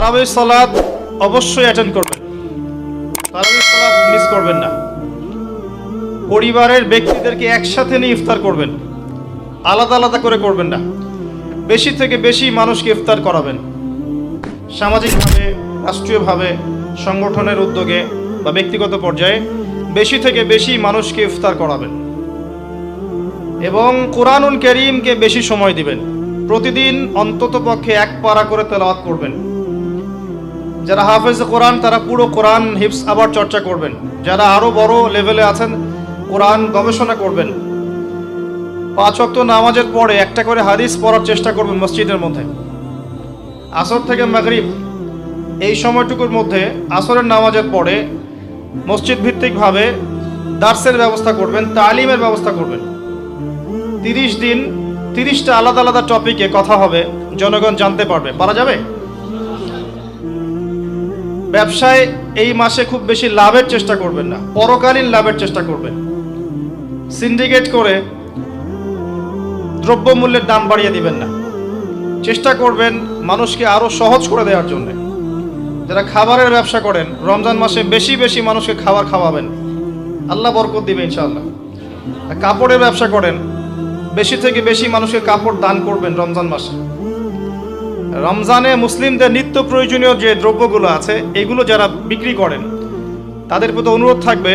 তারাবি সালাদ অবশ্যই অ্যাটেন্ড করবেন। তারাবি সালাদ মিস করবেন না। পরিবারের ব্যক্তিদেরকে একসাথে নিয়ে ইফতার করবেন। আলাদা আলাদা করে করবেন না। বেশি থেকে বেশি মানুষকে ইফতার করাবেন। সামাজিকভাবে, রাষ্ট্রীয়ভাবে, সংগঠনের উদ্যোগে বা ব্যক্তিগত পর্যায়ে বেশি থেকে বেশি মানুষকে ইফতার করাবেন। এবং কোরআনুল করিমকে বেশি সময় দিবেন। প্রতিদিন অন্তত পক্ষে এক পারা করে তেলাওয়াত করবেন। যারা হাফেজ কোরআন, তারা পুরো কোরআন হিপস আবার চর্চা করবেন। যারা আরও বড় লেভেলে আছেন, কোরআন গবেষণা করবেন। পাঁচ ওয়াক্ত নামাজের পরে একটা করে হাদিস পড়ার চেষ্টা করবেন মসজিদের মধ্যে। আসর থেকে মাগরিব, এই সময়টুকুর মধ্যে আসরের নামাজের পরে মসজিদ ভিত্তিকভাবে দার্সের ব্যবস্থা করবেন, তালিমের ব্যবস্থা করবেন। তিরিশ দিন, তিরিশটা আলাদা আলাদা টপিকে কথা হবে, জনগণ জানতে পারবে। পারা যাবে? ব্যবসায় এই মাসে খুব বেশি লাভের চেষ্টা করবেন না, পরকালীন লাভের চেষ্টা করবেন। সিন্ডিকেট করে দ্রব্যমূল্যের দাম বাড়িয়ে দিবেন না। চেষ্টা করবেন মানুষকে আরও সহজ করে দেওয়ার জন্য। যারা খাবারের ব্যবসা করেন, রমজান মাসে বেশি বেশি মানুষকে খাবার খাওয়াবেন। আল্লাহ বরকত দিবে ইনশাআল্লাহ। আর কাপড়ের ব্যবসা করেন, বেশি থেকে বেশি মানুষকে কাপড় দান করবেন রমজান মাসে। রমজানে মুসলিমদের নিত্য প্রয়োজনীয় যে দ্রব্যগুলো আছে, এগুলো যারা বিক্রি করেন, তাদের প্রতি অনুরোধ থাকবে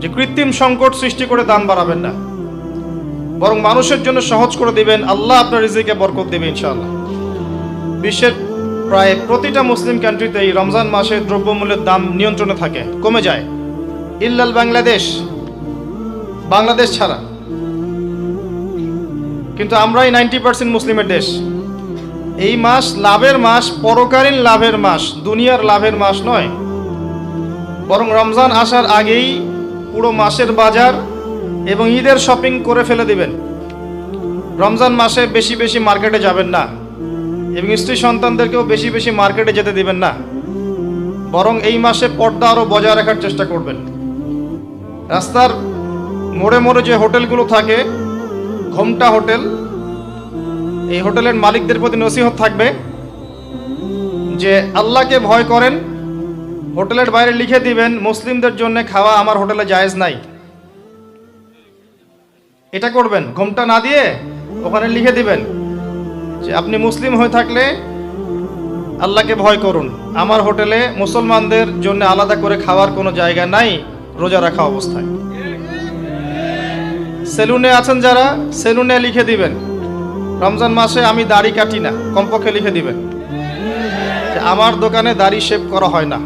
যে কৃত্রিম সংকট সৃষ্টি করে দান বাড়াবেন না। বরং মানুষের জন্য সহজ করে দিবেন, আল্লাহ আপনার রিজিকে বরকত দেবে ইনশাআল্লাহ। বিশ্বের প্রায় প্রতিটা মুসলিম কান্ট্রিতে এই রমজান মাসে দ্রব্যমূল্যের দাম নিয়ন্ত্রণে থাকে, কমে যায়। ইল্লাল বাংলাদেশ বাংলাদেশ ছাড়া। কিন্তু আমরাই নাইনটি পার্সেন্ট মুসলিমের দেশ। এই মাস লাভের মাস, পরকালীন লাভের মাস, দুনিয়ার লাভের মাস নয়। বরং রমজান আসার আগেই পুরো মাসের বাজার এবং ঈদের শপিং করে ফেলে দিবেন। রমজান মাসে বেশি বেশি মার্কেটে যাবেন না এবং স্ত্রী সন্তানদেরকেও বেশি বেশি মার্কেটে যেতে দিবেন না। বরং এই মাসে পর্দা আরও বজায় রাখার চেষ্টা করবেন। রাস্তার মোড়ে মোড়ে যে হোটেলগুলো থাকে, ঘোমটা হোটেল এই হোটেলের মালিকদের প্রতি নসিহত থাকবে যে আল্লাহকে ভয় করেন, হোটেলের বাইরে লিখে দিবেন, মুসলিমদের জন্য খাওয়া আমার হোটেলে জায়েজ নাই। এটা করবেন, ঘোমটা না দিয়ে ওখানে লিখে দিবেন যে আপনি মুসলিম হয়ে থাকলে আল্লাহকে ভয় করুন। আমার হোটেলে মুসলমানদের জন্য আলাদা করে খাওয়ার কোনো জায়গা নাই, রোজা রাখা অবস্থায়। সেলুনে আছেন যারা, সেলুনে লিখে দিবেন। রমজান মাসে আমি দাড়ি কাটি না, কমপক্ষে লিখে দিবেন। আমার দোকানে দাড়ি শেভ করা হয় না।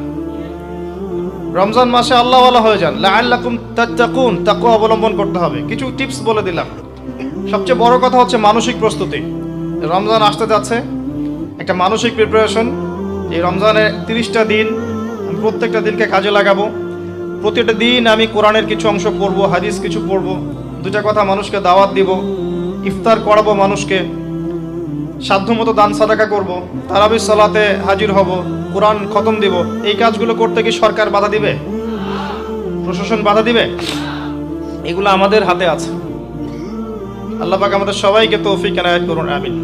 রমজান মাসে আল্লাহ আল্লাহ হয়ে যান। লাআল্লাকুম তাত্তাকুন তাকু অবলম্বন করতে হবে। কিছু টিপস বলে দিলাম। সবচেয়ে বড় কথা হচ্ছে মানসিক প্রস্তুতি। রমজান আসতে যাচ্ছে, একটা মানসিক প্রিপারেশন এই রমজানের তিরিশটা দিন আমি প্রত্যেকটা দিনকে কাজে লাগাবো। প্রতিটা দিন আমি কোরআনের কিছু অংশ পড়ব, হাদিস কিছু পড়ব। দুটা কথা মানুষকে দাওয়াত দিব। ইফতার করাবো মানুষকে সাধ্যমতো দান সাদাকা করব তারাবির সালাতে হাজির হব, কোরআন খতম দিব। এই কাজগুলো করতে কি সরকার বাধা দিবে? প্রশাসন বাধা দিবে? এগুলো আমাদের হাতে আছে। আল্লাহ পাক আমাদের সবাইকে তৌফিক এনায়েত করুন, আমিন।